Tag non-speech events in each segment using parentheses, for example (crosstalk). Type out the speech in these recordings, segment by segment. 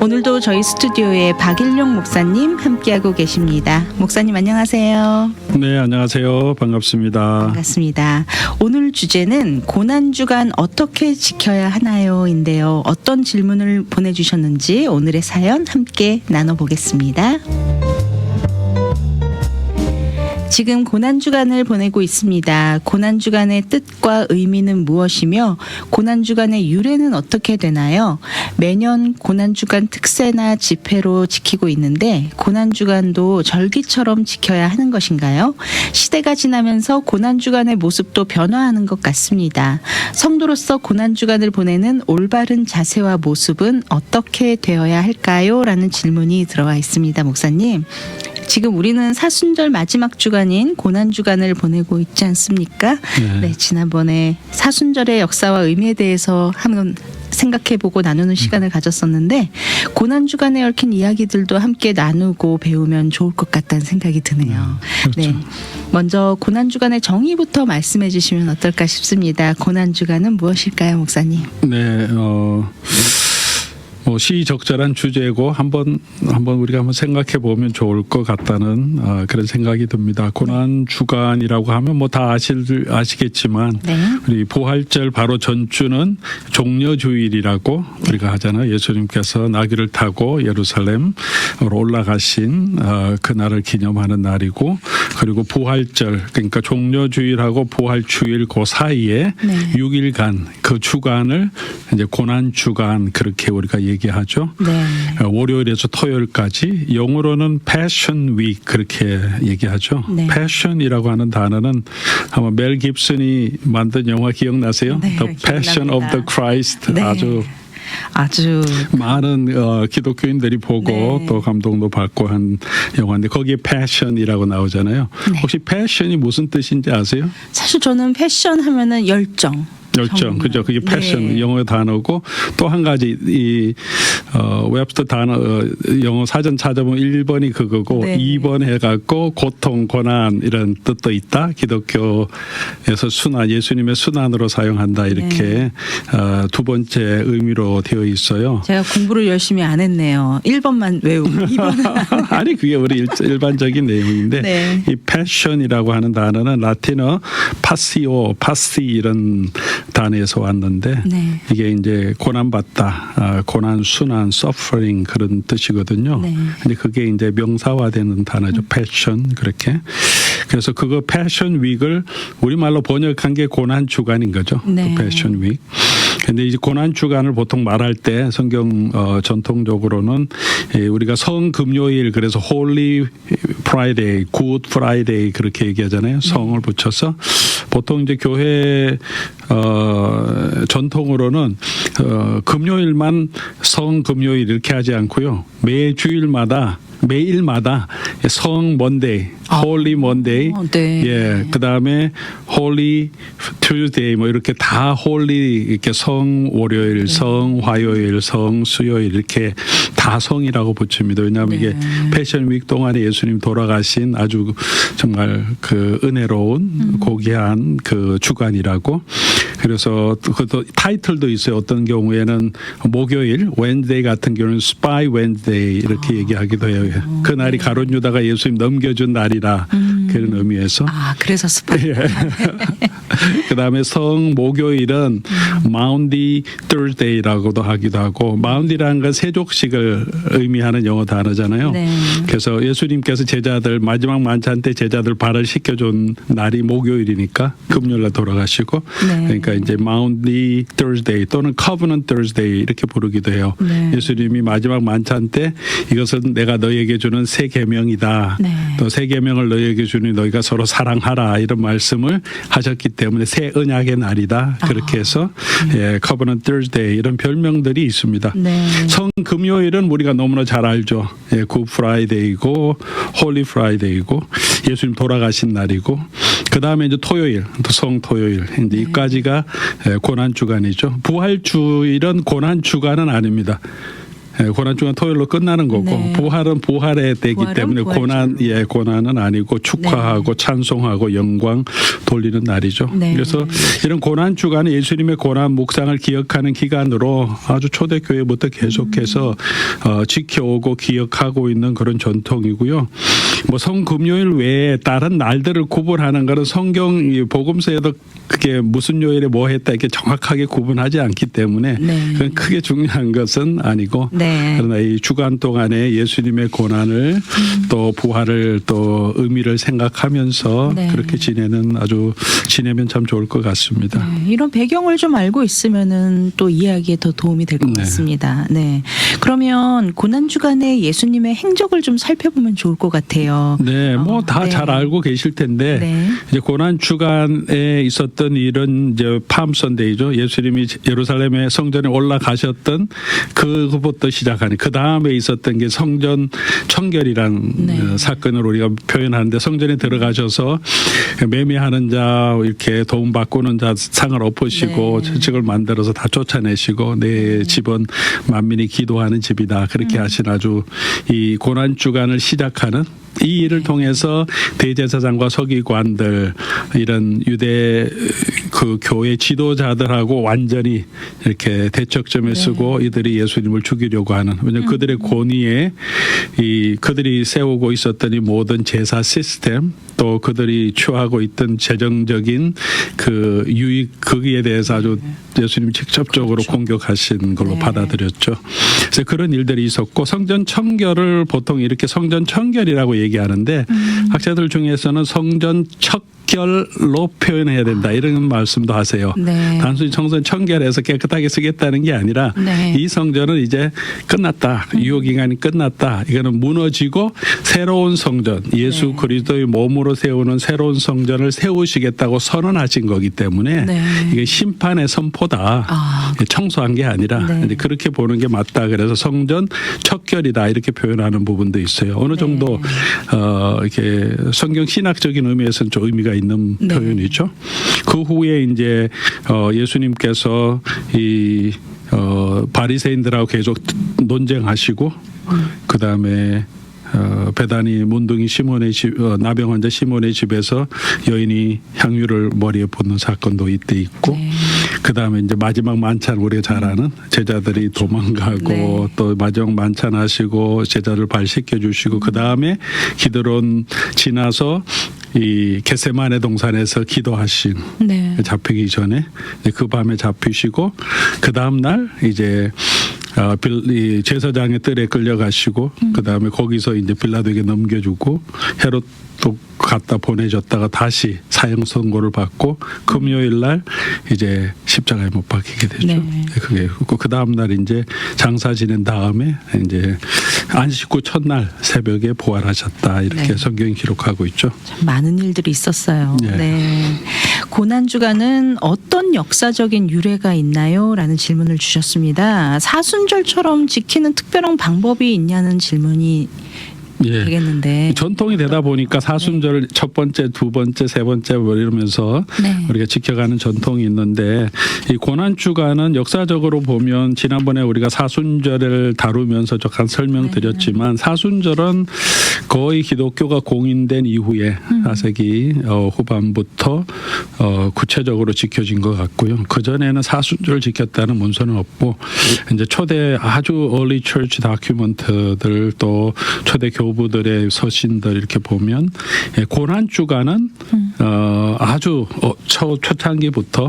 오늘도 저희 스튜디오에 박일용 목사님 함께하고 계십니다. 목사님 안녕하세요. 네, 안녕하세요. 반갑습니다. 반갑습니다. 오늘 주제는 고난 주간 어떻게 지켜야 하나요?인데요. 어떤 질문을 보내 주셨는지 오늘의 사연 함께 나눠 보겠습니다. 지금 고난주간을 보내고 있습니다. 고난주간의 뜻과 의미는 무엇이며 고난주간의 유래는 어떻게 되나요? 매년 고난주간 특세나 집회로 지키고 있는데 고난주간도 절기처럼 지켜야 하는 것인가요? 시대가 지나면서 고난주간의 모습도 변화하는 것 같습니다. 성도로서 고난주간을 보내는 올바른 자세와 모습은 어떻게 되어야 할까요? 라는 질문이 들어와 있습니다. 목사님. 지금 우리는 사순절 마지막 주간인 고난 주간을 보내고 있지 않습니까? 네. 네, 지난번에 사순절의 역사와 의미에 대해서 한번 생각해보고 나누는 시간을 가졌었는데 고난 주간에 얽힌 이야기들도 함께 나누고 배우면 좋을 것 같다는 생각이 드네요. 그렇죠. 네, 먼저 고난 주간의 정의부터 말씀해 주시면 어떨까 싶습니다. 고난 주간은 무엇일까요, 목사님? 네, 어, 뭐 시적절한 주제고 한번 한번 우리가 한번 생각해 보면 좋을 것 같다는 어, 그런 생각이 듭니다. 고난 주간이라고 하면 뭐 다 아실 아시겠지만 네. 우리 부활절 바로 전주는 종려 주일이라고 우리가 하잖아요. 예수님께서 나귀를 타고 예루살렘으로 올라가신 어, 그날을 기념하는 날이고 그리고 부활절 그러니까 종려 주일하고 부활주일 그 사이에 네. 6일간 그 주간을 이제 고난 주간 그렇게 우리가 얘기 하죠. 네. 어, 월요일에서 토요일까지 영어로는 패션 위크 그렇게 얘기하죠. 네. 패션이라고 하는 단어는 아마 멜 깁슨이 만든 영화 기억나세요? 네, The Passion of the 기억납니다. Christ 네. 아주 아주 많은 어, 기독교인들이 보고 네. 또 감동도 받고 한 영화인데 거기에 패션이라고 나오잖아요. 네. 혹시 패션이 무슨 뜻인지 아세요? 사실 저는 패션 하면은 열정. 열정, 정말. 그죠? 그게 패션 네. 영어 단어고 또 한 가지 이 어, 웹스터 단어 어, 영어 사전 찾아보면 1번이 그거고 네. 2번 해갖고 고통, 고난 이런 뜻도 있다. 기독교에서 순환, 예수님의 순환으로 사용한다 이렇게 네. 어, 두 번째 의미로 되어 있어요. 제가 공부를 열심히 안 했네요. 1번만 외우고 2번은 (laughs) 아니 그게 우리 일, 일반적인 내용인데 네. 이 패션이라고 하는 단어는 라틴어 파시오, 파시 이런 단어에서 왔는데 네. 이게 이제 고난받다, 아, 고난, 순환, suffering 그런 뜻이거든요. 네. 근데 그게 이제 명사화되는 단어죠. 패션 그렇게. 그래서 그거 패션 윅을 우리말로 번역한 게 고난 주간인 거죠. 네. 그 패션 윅. 근데 이제 고난 주간을 보통 말할 때 성경 어, 전통적으로는 예, 우리가 성 금요일 그래서 홀리 프라이데이, 굿 프라이데이 그렇게 얘기하잖아요. 성을 붙여서 보통 이제 교회 어, 전통으로는 어, 금요일만 성 금요일 이렇게 하지 않고요. 매 주일마다 매일마다 성 먼데이, 홀리 먼데이, 어, 네. 예, 그 다음에 홀리 튜즈데이 뭐 이렇게 다 홀리 이렇게 성 월요일, 성 화요일, 성 수요일 이렇게 다 성이라고 붙입니다. 왜냐하면 이게 네. 패션 윅 동안에 예수님 돌아가신 아주 정말 그 은혜로운 고귀한 그 주간이라고. 그래서 또 그것도 타이틀도 있어요. 어떤 경우에는 목요일, 웬데이 같은 경우는 스파이 웬데이 이렇게 얘기하기도 해요. 그 날이 가론 유다가 예수님 넘겨준 날이라 그런 의미에서. 아 그래서 스파이. (laughs) 예. (laughs) 그 다음에 성 목요일은 마운디 Thursday라고도 하기도 하고 마운디라는 건 세족식을 의미하는 영어 단어잖아요. 네. 그래서 예수님께서 제자들 마지막 만찬 때 제자들 발을 씻겨준 날이 목요일이니까 금요일날 돌아가시고 네. 그러니까 이제 마운디 Thursday 또는 Covenant Thursday 이렇게 부르기도 해요. 네. 예수님이 마지막 만찬 때 이것은 내가 너에게 주는 새 계명이다. 네. 또새 계명을 너에게 주니 너희가 서로 사랑하라 이런 말씀을 하셨기 때문에 새 언약의 날이다. 그렇게 해서 예, Covenant Thursday 이런 별명들이 있습니다. 네. 성 금요일은 우리가 너무나 잘 알죠. 예, 굿 프라이데이고 홀리 프라이데이고 예수님 돌아가신 날이고 그 다음에 이제 토요일 또성 토요일 이제 이까지가 예, 고난 주간이죠. 부활 주일은 고난 주간은 아닙니다. 예, 고난 주간 토요일로 끝나는 거고 네. 부활은 부활의 때이기 부활은 때문에. 고난 예 고난은 아니고 축하하고 찬송하고 영광 돌리는 날이죠. 네. 그래서 이런 고난 주간은 예수님의 고난 묵상을 기억하는 기간으로 아주 초대 교회부터 계속해서 어, 지켜오고 기억하고 있는 그런 전통이고요. 뭐 성금요일 외에 다른 날들을 구분하는 것은 성경 이 복음서에도 그게 무슨 요일에 뭐 했다 이렇게 정확하게 구분하지 않기 때문에 네. 크게 중요한 것은 아니고 네. 그러나 이 주간 동안에 예수님의 고난을 음. 또 부활을 또 의미를 생각하면서 네. 그렇게 지내는 아주 지내면 참 좋을 것 같습니다. 네, 이런 배경을 좀 알고 있으면은 또 이해하기에 더 도움이 될것 네. 같습니다. 네. 그러면 고난 주간에 예수님의 행적을 좀 살펴보면 좋을 것 같아요. 네, 뭐 어, 다 네. 잘 알고 계실 텐데 네. 이제 고난 주간에 있었던 이런 이제 팜 선데이죠. 예수님이 예루살렘의 성전에 올라가셨던 그것부터 시작하는 그 다음에 있었던 게 성전 청결이란 네. 어, 사건을 우리가 표현하는데 성전에 들어가셔서 매매하는 자 이렇게 돈 바꾸는 자 상을 엎으시고 네. 채찍을 만들어서 다 쫓아내시고 내 집은 만민이 기도하는 집이다 그렇게 음. 하신 아주 이 고난 주간을 시작하는 이 일을 통해서 대제사장과 서기관들 이런 유대 그 교회 지도자들하고 완전히 이렇게 대척점에 서고 이들이 예수님을 죽이려고 하는 왜냐하면 그들의 권위에 이 그들이 세우고 있었던 이 모든 제사 시스템 또 그들이 취하고 있던 재정적인 그 유익 거기에 대해서 아주 예수님이 직접적으로 공격하신 걸로 네. 받아들였죠. 그래서 그런 일들이 있었고 성전 청결을 보통 이렇게 성전 청결이라고 얘기 하는데 음. 학자들 중에서는 성전 척 결로 표현해야 된다 이런 말씀도 하세요. 네. 단순히 성전 청결해서 깨끗하게 쓰겠다는 게 아니라 네. 이 성전은 이제 끝났다. 유효 기간이 끝났다. 이거는 무너지고 새로운 성전, 예수 네. 그리스도의 몸으로 세우는 새로운 성전을 세우시겠다고 선언하신 거기 때문에 네. 이게 심판의 선포다. 아, 청소한 게 아니라 네. 그렇게 보는 게 맞다. 그래서 성전 척결이다 이렇게 표현하는 부분도 있어요. 어느 네. 정도 어 이렇게 성경 신학적인 의미에서는 좀 의미가 있는 네. 표현이죠. 그 후에 이제 어 예수님께서 이 어, 바리새인들하고 계속 논쟁하시고 그 다음에 어, 배단이 문둥이 시몬의 집, 어, 나병 환자 시몬의 집에서 여인이 향유를 머리에 붓는 사건도 이때 있고 네. 그 다음에 이제 마지막 만찬 우리가 잘 아는 제자들이 도망가고 네. 또 마지막 만찬 하시고 제자를 발시켜 주시고 그 다음에 기드론 지나서 이 겟세마네 동산에서 기도하신 네. 잡히기 전에 그 밤에 잡히시고 그 다음 날 이제 어, 빌, 이 제사장의 뜰에 끌려가시고 그 다음에 거기서 이제 빌라도에게 넘겨주고 헤롯도 갖다 보내줬다가 다시 사형 선고를 받고 금요일 날 이제 십자가에 못 박히게 되죠. 네. 그게 그 다음 날 이제 장사 지낸 다음에 이제 안식구 첫날 새벽에 부활하셨다 이렇게 네. 성경이 기록하고 있죠. 참 많은 일들이 있었어요. 네. 네. 고난 주간은 어떤 역사적인 유래가 있나요? 라는 질문을 주셨습니다. 사순절처럼 지키는 특별한 방법이 있냐는 질문이 예. 되겠는데. 전통이 되다 보니까 사순절 첫 번째, 두 번째, 세 번째 뭐 이러면서 네. 우리가 지켜가는 전통이 있는데 이 고난 주간은 역사적으로 보면 지난번에 우리가 사순절을 다루면서 잠깐 네. 설명드렸지만 사순절은 거의 기독교가 공인된 이후에 음. 4세기 어, 후반부터 어, 구체적으로 지켜진 것 같고요. 그 전에는 사순절을 지켰다는 문서는 없고 이제 초대 아주 early church 다큐멘트들 또 초대 교 부들의 서신들 이렇게 보면 예, 고난 주간은 음. 어, 아주 어, 초, 초창기부터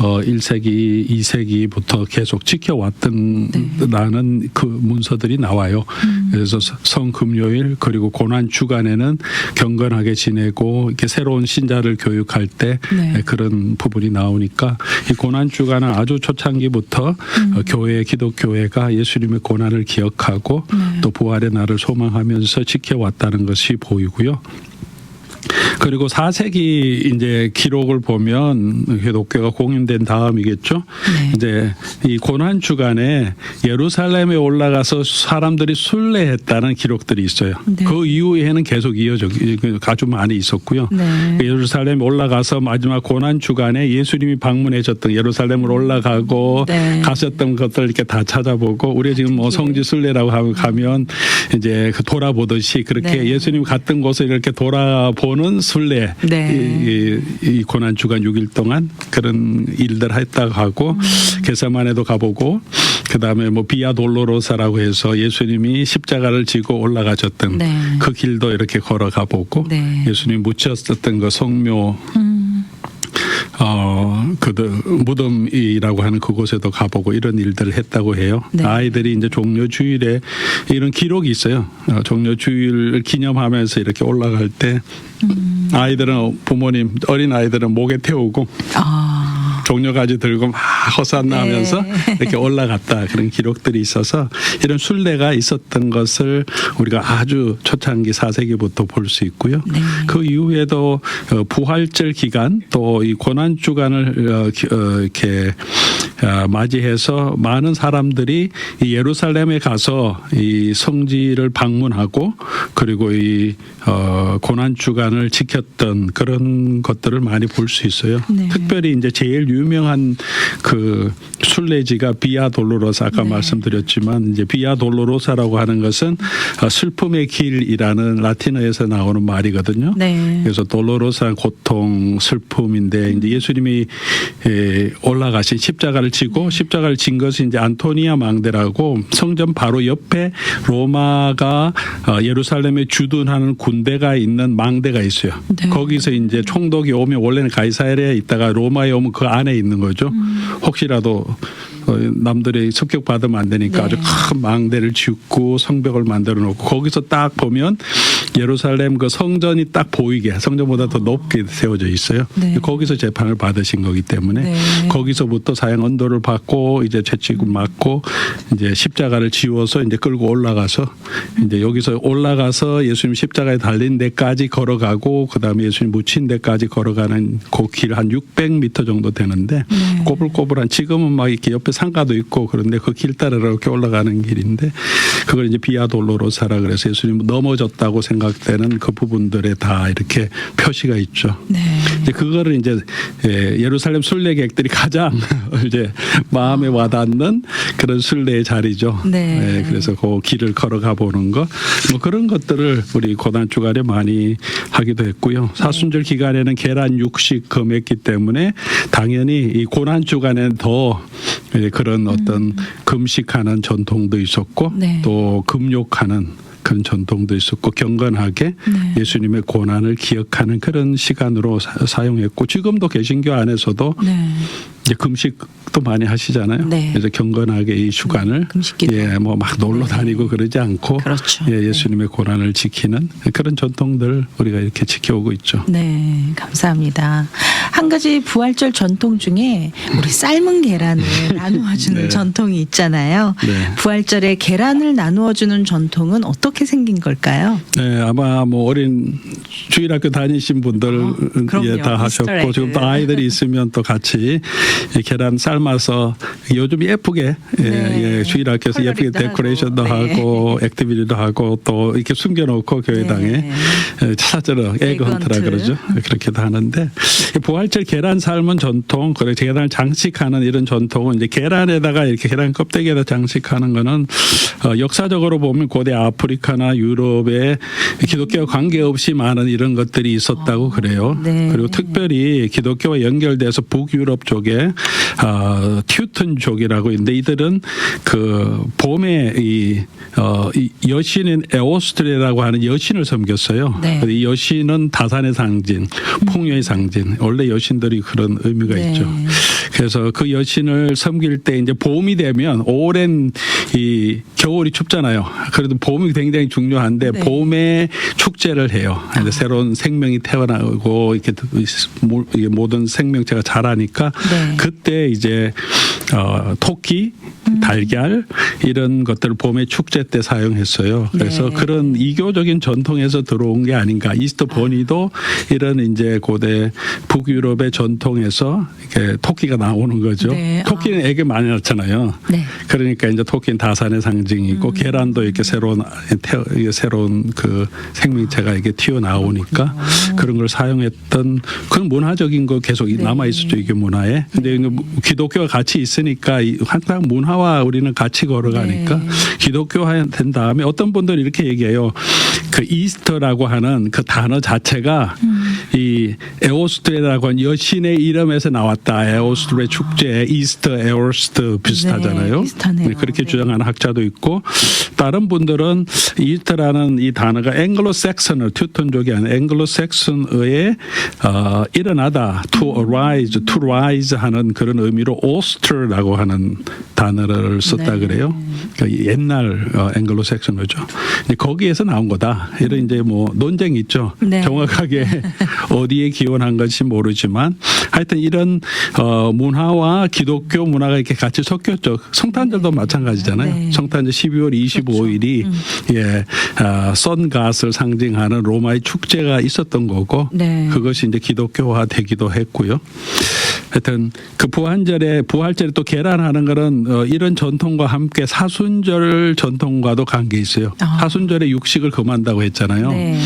어, 1세기, 2세기부터 계속 지켜왔던 네. 라는 그 문서들이 나와요. 음. 그래서 성금요일 그리고 고난 주간에는 경건하게 지내고 이렇게 새로운 신자를 교육할 때 네. 예, 그런 부분이 나오니까 이 고난 주간은 아주 초창기부터 음. 어, 교회 기독교회가 예수님의 고난을 기억하고 네. 또 부활의 날을 소망하면서 지켜왔다는 것이 보이고요. 그리고 4세기 이제 기록을 보면 기독교가 공인된 다음이겠죠. 네. 이제 이 고난 주간에 예루살렘에 올라가서 사람들이 순례했다는 기록들이 있어요. 네. 그 이후에는 계속 이어져 아주 많이 있었고요. 네. 예루살렘에 올라가서 마지막 고난 주간에 예수님이 방문하셨던 예루살렘을 올라가고 네. 가셨던 것들 이렇게 다 찾아보고 우리 가 지금 뭐 성지 순례라고 하면 가면 이제 그 돌아보듯이 그렇게 네. 예수님 갔던 곳을 이렇게 돌아보는 순례 네. 이, 이, 이 고난 주간 6일 동안 그런 일들 했다고 하고 음. 게세마네도 가보고 그다음에 뭐 비아 돌로로사라고 해서 예수님이 십자가를 지고 올라가셨던 네. 그 길도 이렇게 걸어가 보고 네. 예수님 묻혔었던 그 성묘 음. 어, 그 무덤이라고 하는 그곳에도 가보고 이런 일들을 했다고 해요. 네. 아이들이 이제 종려 주일에 이런 기록이 있어요. 어, 종려 주일을 기념하면서 이렇게 올라갈 때 음. 아이들은 부모님 어린 아이들은 목에 태우고 아. 종려가지 들고 막 호산나 네. 하면서 이렇게 올라갔다 그런 기록들이 있어서 이런 순례가 있었던 것을 우리가 아주 초창기 4세기부터 볼 수 있고요. 네. 그 이후에도 어, 부활절 기간 또 이 고난 주간을 어, 기- 어, 이렇게 어, 맞이해서 많은 사람들이 이 예루살렘에 가서 이 성지를 방문하고 그리고 이 어, 고난 주간을 지켰던 그런 것들을 많이 볼 수 있어요. 네. 특별히 이제 제일 유명한 그 순례지가 비아 돌로로사 아까 네. 말씀드렸지만 이제 비아 돌로로사라고 하는 것은 어, 슬픔의 길이라는 라틴어에서 나오는 말이거든요. 네. 그래서 돌로로사 고통 슬픔인데 이제 예수님이 에, 올라가신 십자가를 지고 십자가를 진 것이 이제 안토니아 망대라고 성전 바로 옆에 로마가 어, 예루살렘에 주둔하는 군대가 있는 망대가 있어요. 네. 거기서 이제 총독이 오면 원래는 가이사랴에 있다가 로마에 오면 그 안에 있는 거죠. 음. 혹시라도 어, 남들이 습격 받으면 안 되니까 네. 아주 큰 망대를 짓고 성벽을 만들어 놓고 거기서 딱 보면 예루살렘 그 성전이 딱 보이게 성전보다 더 높게 세워져 있어요. 네. 거기서 재판을 받으신 거기 때문에 네. 거기서부터 사형 언도를 받고 이제 죄치고 맞고 이제 십자가를 지워서 이제 끌고 올라가서 이제 여기서 올라가서 예수님 십자가에 달린 데까지 걸어가고 그다음에 예수님 묻힌 데까지 걸어가는 그길한 600m 정도 되는데 네. 꼬불꼬불한 지금은 막 이렇게 옆에 상가도 있고 그런데 그 길 따라 이렇게 올라가는 길인데 그걸 이제 비아 돌로로사라 그래서 예수님 넘어졌다고 생각 되는 그 부분들에 다 이렇게 표시가 있죠. 네. 이제 그거를 이제 예, 예루살렘 순례객들이 가장 (laughs) 이제 마음에 와닿는 그런 순례의 자리죠. 네. 예, 그래서 그 길을 걸어가 보는 거, 뭐 그런 것들을 우리 고난 주간에 많이 하기도 했고요. 사순절 기간에는 계란 육식 금했기 때문에 당연히 이 고난 주간에는 더 예, 그런 어떤 금식하는 전통도 있었고 음. 네. 또 금욕하는 그런 전통도 있었고 경건하게 네. 예수님의 고난을 기억하는 그런 시간으로 사, 용했고 지금도 개신교 안에서도 네. 이제 금식도 많이 하시잖아요. 네. 그래서 경건하게 이 주간을. 예, 뭐 막 놀러 다니고 그러지 않고 그렇죠. 예, 예수님의 고난을 지키는 그런 전통들 우리가 이렇게 지켜오고 있죠. 네, 감사합니다. 한 가지 부활절 전통 중에 우리 삶은 계란을 (laughs) 나누어 주는 네. 전통이 있잖아요. 네. 부활절에 계란을 나누어 주는 전통은 어떻게 생긴 걸까요? 네, 아마 뭐 어린 주일학교 다니신 분들 어, 그럼요. 예, 다 하셨고. 지금 또 아이들이 있으면 또 같이 이 계란 삶아서 요즘 예쁘게 예, 네. 예, 주일학교에서 예쁘게 컬러링도 데코레이션도 하고, 네. 하고 액티비티도 하고 또 이렇게 숨겨놓고 교회당에 네. 예, 찾으러 에그 에그 헌트라 헌트. 그러죠. 그렇게도 하는데 이 부활절 계란 삶은 전통 그래 계란을 장식하는 이런 전통은 이제 계란에다가 이렇게 계란 껍데기에다 장식하는 거는 어, 역사적으로 보면 고대 아프리카 나 유럽에 기독교와 관계없이 많은 이런 것들이 있었다고 그래요. 네. 그리고 특별히 기독교와 연결돼서 북유럽 쪽에 어, 튜튼족이라고 있는데 이들은 그 봄에 이, 어, 이 여신인 에오스트레라고 하는 여신을 섬겼어요. 네. 이 여신은 다산의 상징, 풍요의 상징. 원래 여신들이 그런 의미가 네. 있죠. 그래서 그 여신을 섬길 때 이제 봄이 되면 오랜 이 겨울이 춥잖아요. 그래도 봄이 굉장히 중요한데 네. 봄에 축제를 해요. 아. 이제 새로운 생명이 태어나고 이렇게 모- 모든 생명체가 자라니까 네. 그때 이제 어, 토끼 달걀 이런 것들을 봄의 축제 때 사용했어요. 그래서 네. 그런 이교적인 전통에서 들어온 게 아닌가. 이스터 버니도 이런 이제 고대 북유럽의 전통에서 이렇게 토끼가 나오는 거죠. 네. 토끼는 애기 많이 낳잖아요. 네. 그러니까 이제 토끼는 다산의 상징이고 음. 계란도 이렇게 새로운 태어, 새로운 그 생명체가 이게 튀어 나오니까 그런 걸 사용했던 그런 문화적인 거 계속 네. 남아 있었죠 이게 문화에. 근데 이거 기독교가 같이 있으니까 이 항상 문화와 우리는 같이 걸어가니까 네. 기독교화 된 다음에 어떤 분들은 이렇게 얘기해요. 그 이스터라고 하는 그 단어 자체가 음. 이 에오스트레라고 하는 여신의 이름에서 나왔다. 에오스트레 축제, 이스터, 에오스트 비슷하잖아요. 네, 비슷하네요. 그렇게 네. 주장하는 학자도 있고 다른 분들은 이스터라는 이 단어가 앵글로색슨어 튜톤족이 아닌 앵글로색슨어에 어, 일어나다 to arise, to rise 하는 그런 의미로 오스트라고 하는 단어를 썼다 네. 그래요. 그러니까 옛날 어, 앵글로색슨어죠. 거기에서 나온 거다. 이런 이제 뭐 논쟁이 있죠. 네. 정확하게 (laughs) 어디에 기원한 건지 모르지만 하여튼 이런 어, 문화와 기독교 문화가 이렇게 같이 섞였죠. 성탄절도 마찬가지잖아요. 네. 성탄절 12월 25일이 예, 아, 선갓을 상징하는 로마의 축제가 있었던 거고 네. 그것이 이제 기독교화 되기도 했고요. 하여튼 그 부활절에 부활절에 또 계란하는 거는 어, 이런 전통과 함께 사순절 전통과도 관계 있어요. 아. 사순절에 육식을 금한다고 했잖아요. 네.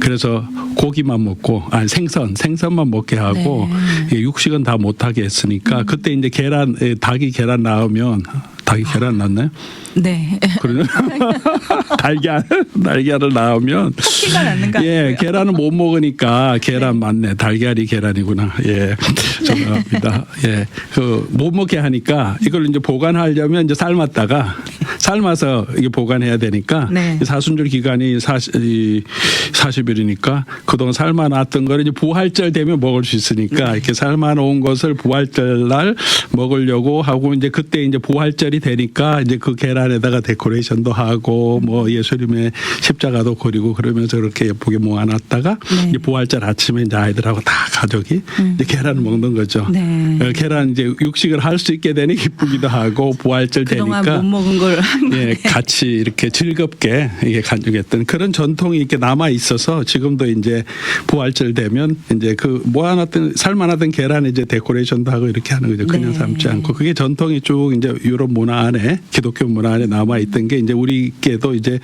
그래서 고기만 먹고 아니 생선 생선만 먹게 하고 네. 예, 육식은 다 못하게 했으니까 그때 이제 계란 예, 닭이 계란 나오면 닭이 계란 낳나요? 네. 그러면 (laughs) 달걀 달걀을 낳으면 토끼가 낳는 거 예? 계란을 못 먹으니까 계란 맞네 달걀이 계란이구나 예 죄송합니다 예 그 못 먹게 하니까 이걸 이제 보관하려면 이제 삶았다가 삶아서 이게 보관해야 되니까 네. 사순절 기간이 사십 이 40일이니까 그동안 삶아놨던 거를 이제 부활절 되면 먹을 수 있으니까 네. 이렇게 삶아놓은 것을 부활절 날 먹으려고 하고 이제 그때 이제 부활절 이 되니까 이제 그 계란에다가 데코레이션도 하고 뭐 예수님의 십자가도 그리고 그러면서 그렇게 예쁘게 모아놨다가 네. 이제 부활절 아침에 이제 아이들하고 다 가족이 이제 계란을 먹는 거죠. 네. 어, 계란 이제 육식을 할 수 있게 되니 기쁘기도 하고 부활절 되니까 못 먹은 걸 예, 같이 이렇게 즐겁게 이게 간직했던 그런 전통이 이렇게 남아 있어서 지금도 이제 부활절 되면 이제 그 모아놨던 살만하던 계란 이제 데코레이션도 하고 이렇게 하는 거죠. 그냥 네. 삶지 않고 그게 전통이 쭉 이제 유럽 문화 안에 기독교 문화 안에 남아 있던 게 이제 우리께도 이제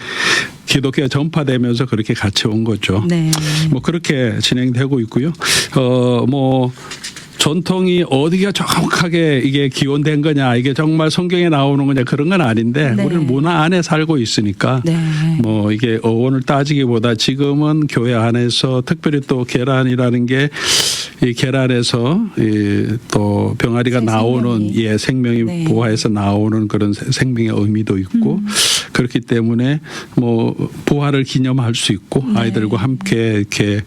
기독교가 전파되면서 그렇게 같이 온 거죠. 네. 뭐 그렇게 진행되고 있고요. 어뭐 전통이 어디가 정확하게 이게 기원된 거냐 이게 정말 성경에 나오는 거냐 그런 건 아닌데 네. 우리는 문화 안에 살고 있으니까 네. 뭐 이게 어원을 따지기보다 지금은 교회 안에서 특별히 또 계란이라는 게 이 계란에서 이또 병아리가 새 나오는 생명이. 예 생명이 네. 부화해서 나오는 그런 세- 생명의 의미도 있고 음. 그렇기 때문에 뭐 부활을 기념할 수 있고 네. 아이들과 함께 이렇게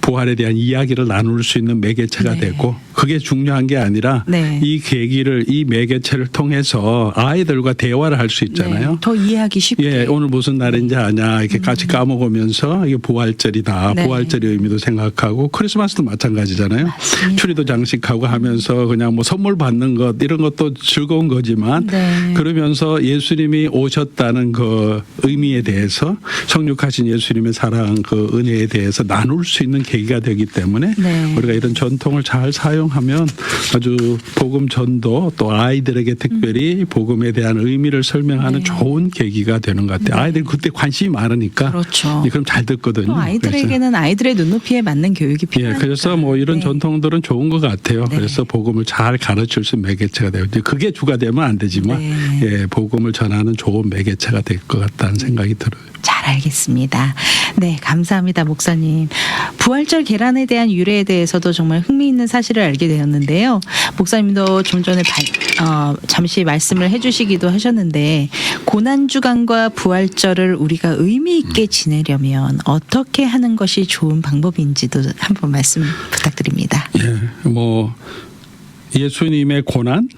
부활에 대한 이야기를 나눌 수 있는 매개체가 네. 되고 그게 중요한 게 아니라 네. 이 계기를 이 매개체를 통해서 아이들과 대화를 할 수 있잖아요. 네. 더 이해하기 쉽게. 예, 오늘 무슨 날인지 아냐 이렇게 같이 까먹으면서 이게 부활절이다. 음. 네. 부활절의 의미도 생각하고 크리스마스도 마찬가지잖아요. 맞습니다. 추리도 장식하고 하면서 그냥 뭐 선물 받는 것 이런 것도 즐거운 거지만 네. 그러면서 예수님이 오셨다는 그 의미에 대해서 성육하신 예수님의 사랑 그 은혜에 대해서 나눌 수 있는 계기가 되기 때문에 네. 우리가 이런 전통을 잘 사용 하면 아주 복음 전도 또 아이들에게 특별히 복음에 대한 의미를 설명하는 네. 좋은 계기가 되는 것 같아요. 아이들이 그때 관심이 많으니까 그렇죠. 예, 그럼 잘 듣거든요. 또 아이들에게는 아이들의 눈높이에 맞는 교육이 그래서, 예. 그래서 뭐 이런 네. 전통들은 좋은 것 같아요. 네. 그래서 복음을 잘 가르칠 수 있는 매개체가 되고 이제 그게 주가 되면 안 되지만 네. 예, 복음을 전하는 좋은 매개체가 될 것 같다는 생각이 들어요. 잘 알겠습니다. 네, 감사합니다, 목사님. 부활절 계란에 대한 유래에 대해서도 정말 흥미있는 사실을 알게 되었는데요. 목사님도 좀 전에 발- 어, 잠시 말씀을 해주시기도 하셨는데 고난 주간과 부활절을 우리가 의미 있게 지내려면 어떻게 하는 것이 좋은 방법인지도 한번 말씀 부탁드립니다. 예, 뭐 예수님의 고난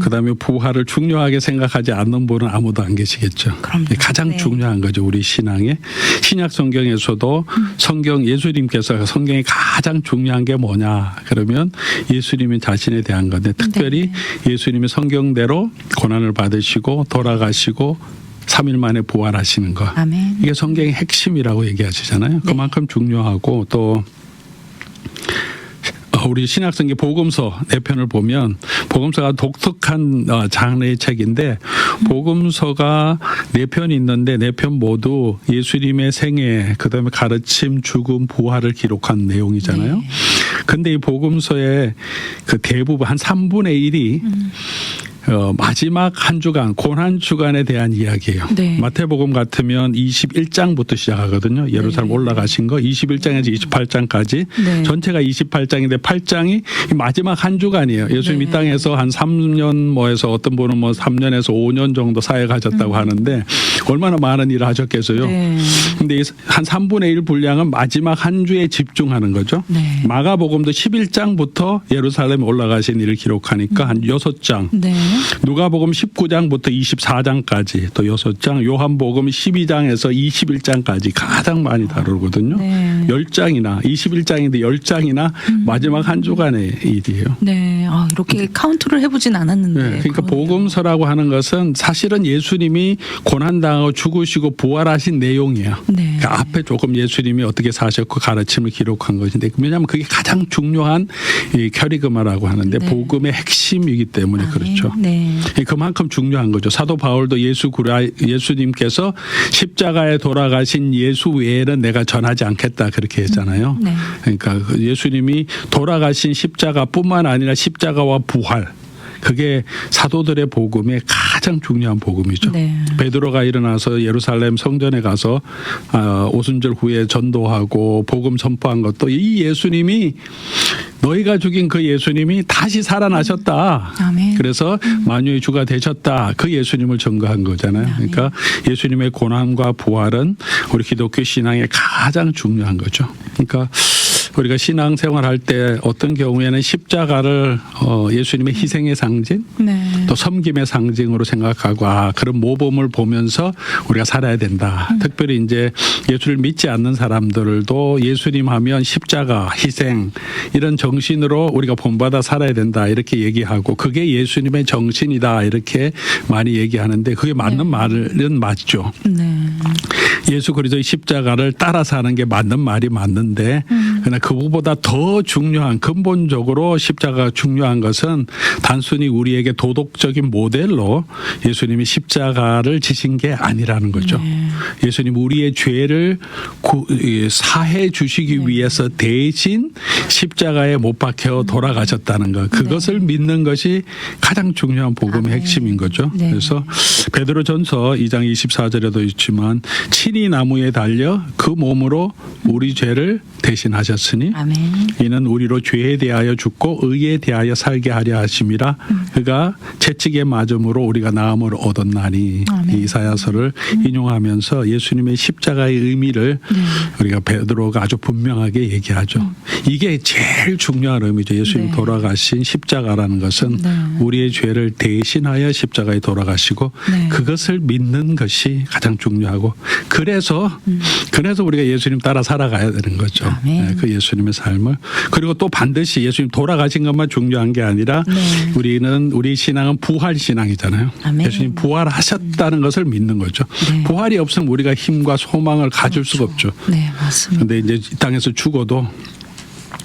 그다음에 부활을 중요하게 생각하지 않는 분은 아무도 안 계시겠죠. 그럼요. 가장 네. 중요한 거죠. 우리 신앙에 신약 성경에서도 성경 예수님께서 성경에 가장 중요한 게 뭐냐 그러면 예수님이 자신에 대한 건데 특별히 예수님이 성경대로 고난을 받으시고 돌아가시고 3일 만에 부활하시는 거. 아멘. 이게 성경의 핵심이라고 얘기하시잖아요. 그만큼 중요하고 또 어, 우리 신약성경 복음서 네 편을 보면 복음서가 독특한 어, 장르의 책인데 복음서가 네 편이 있는데 네 편 모두 예수님의 생애 그다음에 가르침 죽음 부활을 기록한 내용이잖아요. 네. 근데 이 복음서의 그 대부분 한 3분의 1이 어, 마지막 한 주간 고난 주간에 대한 이야기예요. 네. 마태복음 같으면 21장부터 시작하거든요. 예루살렘 네. 올라가신 거 21장에서 28장까지 네. 전체가 28장인데 8장이 마지막 한 주간이에요. 예수님 네. 이 땅에서 한 3년 뭐해서 어떤 분은 뭐 3년에서 5년 정도 사역하셨다고 하는데 얼마나 많은 일을 하셨겠어요. 음. 네. 근데 이한 3분의 1 분량은 마지막 한 주에 집중하는 거죠. 네. 마가복음도 11장부터 예루살렘에 올라가신 일을 기록하니까 한 6장. 네. 누가복음 19장부터 24장까지 또 6장, 요한복음 12장에서 21장까지 가장 많이 다루거든요. 네. 10장이나 21장인데 10장이나 마지막 한 주간의 일이에요. 네. 아, 이렇게 카운트를 해 보진 않았는데. 네, 그러니까 그러네요. 복음서라고 하는 것은 사실은 예수님이 고난 당하고 죽으시고 부활하신 내용이에요. 네. 그러니까 앞에 조금 예수님이 어떻게 사셨고 가르침을 기록한 것인데 왜냐하면 그게 가장 중요한 이 캐리그마라고 하는데 네. 복음의 핵심이기 때문에 아멘. 그렇죠. 네. 예, 그만큼 중요한 거죠. 사도 바울도 예수 구라 예수님께서 십자가에 돌아가신 예수 외에는 내가 전하지 않겠다 그렇게 했잖아요. 네. 그러니까 그 예수님이 돌아가신 십자가뿐만 아니라 십자가와 부활 그게 사도들의 복음의 가장 중요한 복음이죠. 네. 베드로가 일어나서 예루살렘 성전에 가서 아, 오순절 후에 전도하고 복음 선포한 것도 이 예수님이 너희가 죽인 그 예수님이 다시 살아나셨다. 아멘. 그래서 만유의 주가 되셨다. 그 예수님을 증거한 거잖아요. 아멘. 그러니까 예수님의 고난과 부활은 우리 기독교 신앙의 가장 중요한 거죠. 그러니까 우리가 신앙 생활할 때 어떤 경우에는 십자가를 어, 예수님의 희생의 상징 네. 또 섬김의 상징으로 생각하고 아 그런 모범을 보면서 우리가 살아야 된다. 특별히 이제 예수를 믿지 않는 사람들도 예수님 하면 십자가 희생 이런 정신으로 우리가 본받아 살아야 된다 이렇게 얘기하고 그게 예수님의 정신이다 이렇게 많이 얘기하는데 그게 맞는 말은 맞죠. 네. 예수 그리스도의 십자가를 따라 사는 게 맞는 말이 맞는데 그러나 그보다 더 중요한 근본적으로 십자가가 중요한 것은 단순히 우리에게 도덕적인 모델로 예수님이 십자가를 지신 게 아니라는 거죠. 예수님 우리의 죄를 사해 주시기 위해서 대신 십자가에 못 박혀 돌아가셨다는 것. 그것을 믿는 것이 가장 중요한 복음의 아멘. 핵심인 거죠. 네. 그래서 베드로전서 2장 24절에도 있지만 친히 나무에 달려 그 몸으로 우리 죄를 대신하셨 으니 아멘. 이는 우리로 죄에 대하여 죽고 의에 대하여 살게 하려 하심이라 그가 채찍에 맞음으로 우리가 나음을 얻었나니 아멘. 이 이사야서를 인용하면서 예수님의 십자가의 의미를 네. 우리가 베드로가 아주 분명하게 얘기하죠. 이게 제일 중요한 의미죠. 예수님 음. 네. 돌아가신 십자가라는 것은 네. 우리의 죄를 대신하여 십자가에 돌아가시고 네. 그것을 믿는 것이 가장 중요하고 그래서 그래서 우리가 예수님 따라 살아가야 되는 거죠. 음. 그 예수님의 삶을 그리고 또 반드시 예수님 돌아가신 것만 중요한 게 아니라 네. 우리는 우리 신앙은 부활 신앙이잖아요. 아멘. 예수님 부활하셨다는 것을 믿는 거죠. 네. 부활이 없으면 우리가 힘과 소망을 가질 수가 없죠. 네, 맞습니다. 근데 이제 이 땅에서 죽어도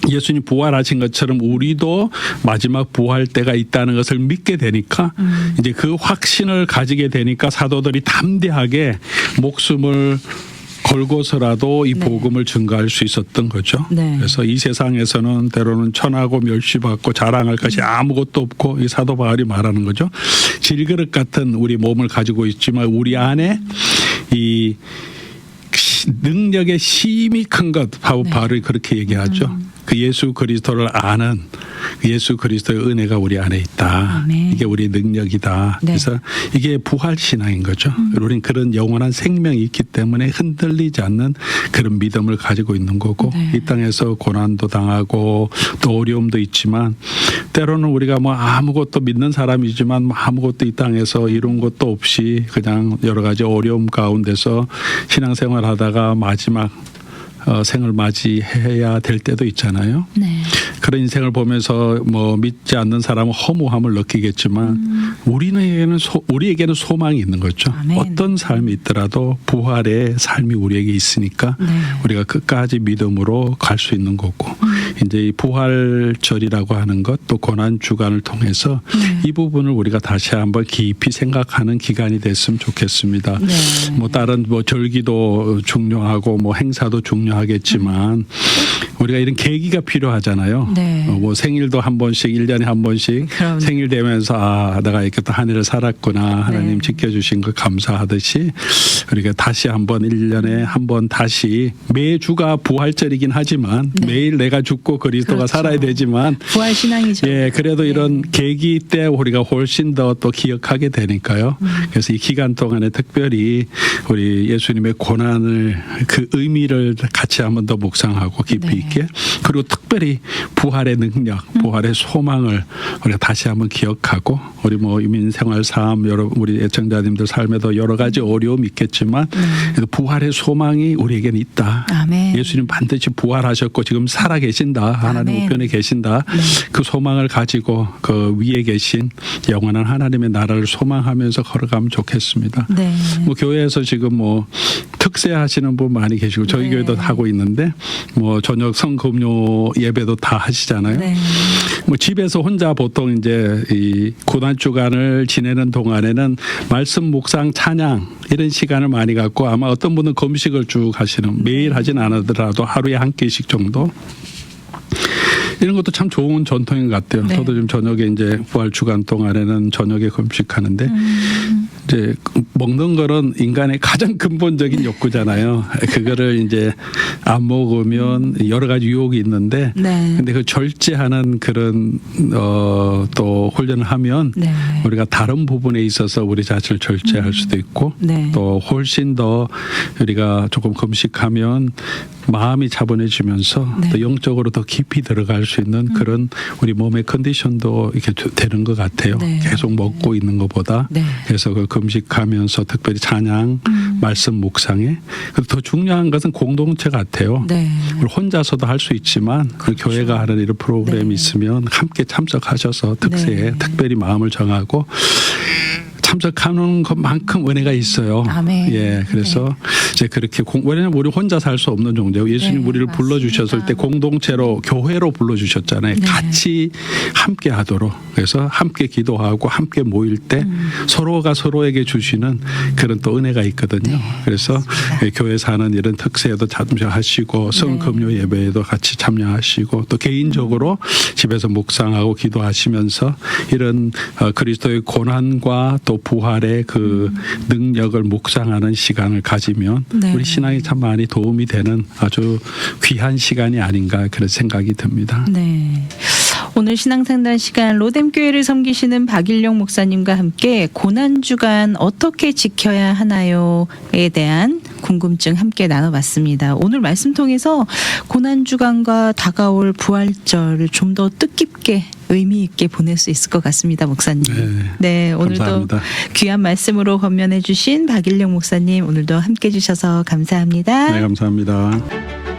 예수님 부활하신 것처럼 우리도 마지막 부활 때가 있다는 것을 믿게 되니까 음. 이제 그 확신을 가지게 되니까 사도들이 담대하게 목숨을 걸고서라도 이 네. 복음을 증거할 수 있었던 거죠. 네. 그래서 이 세상에서는 때로는 천하고 멸시받고 자랑할 것이 음. 아무것도 없고 이 사도 바울이 말하는 거죠. 질그릇 같은 우리 몸을 가지고 있지만 우리 안에 이 능력 능력의 힘이 큰 것 바로 네. 그렇게 얘기하죠. 그 예수 그리스도를 아는 그 예수 그리스도의 은혜가 우리 안에 있다. 아멘. 이게 우리 능력이다. 네. 그래서 이게 부활 신앙인 거죠. 우리는 그런 영원한 생명이 있기 때문에 흔들리지 않는 그런 믿음을 가지고 있는 거고 네. 이 땅에서 고난도 당하고 또 어려움도 있지만 때로는 우리가 뭐 아무것도 믿는 사람이지만 뭐 아무것도 이 땅에서 이룬 것도 없이 그냥 여러 가지 어려움 가운데서 신앙생활하다가 마지막 어, 생을 맞이해야 될 때도 있잖아요. 네. 그런 인생을 보면서 뭐 믿지 않는 사람은 허무함을 느끼겠지만 우리에게는 소, 우리에게는 소망이 있는 거죠. 음. 아멘. 어떤 삶이 있더라도 부활의 삶이 우리에게 있으니까 네. 우리가 끝까지 믿음으로 갈 수 있는 거고 음. 이제 이 부활절이라고 하는 것 또 고난 주간을 통해서 네. 이 부분을 우리가 다시 한번 깊이 생각하는 기간이 됐으면 좋겠습니다. 네. 뭐 다른 뭐 절기도 중요하고 뭐 행사도 중요하겠지만 우리가 이런 계기가 필요하잖아요. 네. 어, 뭐 생일도 한 번씩 일년에한 번씩 그럼요. 생일 되면서 아 내가 이렇게 또 한 해를 살았구나 하나님 네. 지켜주신 거 감사하듯이 우리가 다시 한번 일년에 한 번 다시 매주가 부활절이긴 하지만 네. 매일 내가 죽고 그리스도가 그렇죠. 살아야 되지만 부활 신앙이죠. 예, 그래도 이런 계기 때 우리가 훨씬 더 또 기억하게 되니까요. 음. 그래서 이 기간 동안에 특별히 우리 예수님의 고난을 그 의미를 같이 한번 더 묵상하고 깊이 네. 있게 그리고 특별히 부활의 능력, 음. 부활의 소망을 우리가 다시 한번 기억하고 우리 뭐 이민 생활 삶 여러 우리 애청자님들 삶에도 여러 가지 어려움이 있겠지만 그래도 부활의 소망이 우리에게는 있다. 네. 아멘. 예수님 반드시 부활하셨고 지금 살아 계신다. 하나님. 우편에 계신다. 네. 그 소망을 가지고 그 위에 계신 영원한 하나님의 나라를 소망하면서 걸어가면 좋겠습니다. 네. 뭐 교회에서 지금 뭐 특세 하시는 분 많이 계시고 저희 네. 교회도 하고 있는데 뭐 저녁 성금요 예배도 다 하시잖아요. 네. 뭐 집에서 혼자 보통 이제 이 고난 주간을 지내는 동안에는 말씀 묵상 찬양 이런 시간을 많이 갖고 아마 어떤 분은 금식을 쭉 하시는 매일 하진 않으더라도 하루에 한 끼씩 정도 이런 것도 참 좋은 전통인 것 같아요. 네. 저도 지금 저녁에 이제 부활 주간 동안에는 저녁에 금식하는데 음. 이제 먹는 거는 인간의 가장 근본적인 욕구잖아요. 그거를 이제 안 먹으면 여러 가지 유혹이 있는데 네. 근데 그 절제하는 그런 어 또 훈련을 하면 네. 우리가 다른 부분에 있어서 우리 자신을 절제할 수도 있고 네. 또 훨씬 더 우리가 조금 금식하면 마음이 차분해지면서 네. 음. 또 영적으로 더 깊이 들어갈 수 있는 그런 우리 몸의 컨디션도 이렇게 되- 되는 것 같아요. 네. 계속 먹고 있는 것보다 네. 그래서 그 금식하면서 특별히 찬양, 음. 말씀 묵상에 그리고 더 중요한 것은 공동체 같아요. 네. 혼자서도 할 수 있지만 그 교회가 하는 이런 프로그램이 네. 있으면 함께 참석하셔서 특세에 네. 특별히 마음을 정하고 참석하는 것만큼 은혜가 있어요. 아멘. 예, 그래서 이제 그렇게 공, 왜냐하면 우리 혼자 살 수 없는 존재고 예수님 네, 우리를 맞습니다. 불러 주셨을 때 공동체로 교회로 불러 주셨잖아요. 네. 같이 함께 하도록 그래서 함께 기도하고 함께 모일 때 음. 서로가 서로에게 주시는 그런 또 은혜가 있거든요. 그래서 예, 교회 사는 이런 특세에도 참여하시고 성금요 네. 예배에도 같이 참여하시고 또 개인적으로 집에서 묵상하고 기도하시면서 이런 어, 그리스도의 고난과 또 부활의 그 능력을 묵상하는 시간을 가지면 네. 우리 신앙이 참 많이 도움이 되는 아주 귀한 시간이 아닌가 그런 생각이 듭니다. 네. 오늘 신앙상담 시간 로뎀교회를 섬기시는 박일용 목사님과 함께 고난주간 어떻게 지켜야 하나요에 대한 궁금증 함께 나눠봤습니다. 오늘 말씀 통해서 고난주간과 다가올 부활절을 좀 더 뜻깊게 의미 있게 보낼 수 있을 것 같습니다, 목사님. 네. 네, 오늘도 감사합니다. 귀한 말씀으로 건면해 주신 박일용 목사님 오늘도 함께 해 주셔서 감사합니다. 네, 감사합니다.